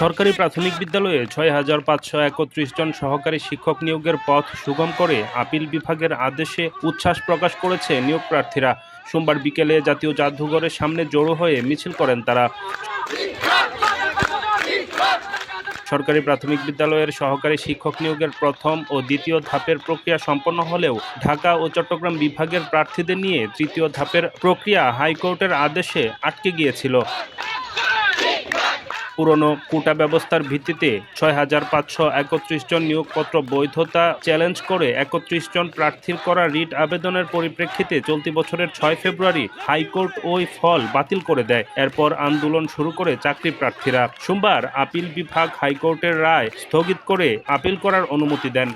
সরকারি প্রাথমিক বিদ্যালয়ে ছয় হাজার পাঁচশো একত্রিশ জন সহকারী শিক্ষক নিয়োগের পথ সুগম করে আপিল বিভাগের আদেশে উচ্ছ্বাস প্রকাশ করেছে নিয়োগ প্রার্থীরা সোমবার বিকেলে জাতীয় জাদুঘরের সামনে জড়ো হয়ে মিছিল করেন তারা। সরকারি প্রাথমিক বিদ্যালয়ের সহকারী শিক্ষক নিয়োগের প্রথম ও দ্বিতীয় ধাপের প্রক্রিয়া সম্পন্ন হলেও ঢাকা ও চট্টগ্রাম বিভাগের প্রার্থীদের নিয়ে তৃতীয় ধাপের প্রক্রিয়া হাইকোর্টের আদেশে আটকে গিয়েছিল। পুরনো কোটা ব্যবস্থার ভিত্তিতে ছয় হাজার পাঁচশো একত্রিশ জন নিয়োগপত্র বৈধতা চ্যালেঞ্জ করে একত্রিশ জন প্রার্থীর করা রিট আবেদনের পরিপ্রেক্ষিতে চলতি বছরের ছয় ফেব্রুয়ারি হাইকোর্ট ওই ফল বাতিল করে দেয়। এরপর আন্দোলন শুরু করে চাকরি প্রার্থীরা। সোমবার আপিল বিভাগ হাইকোর্টের রায় স্থগিত করে আপিল করার অনুমতি দেন।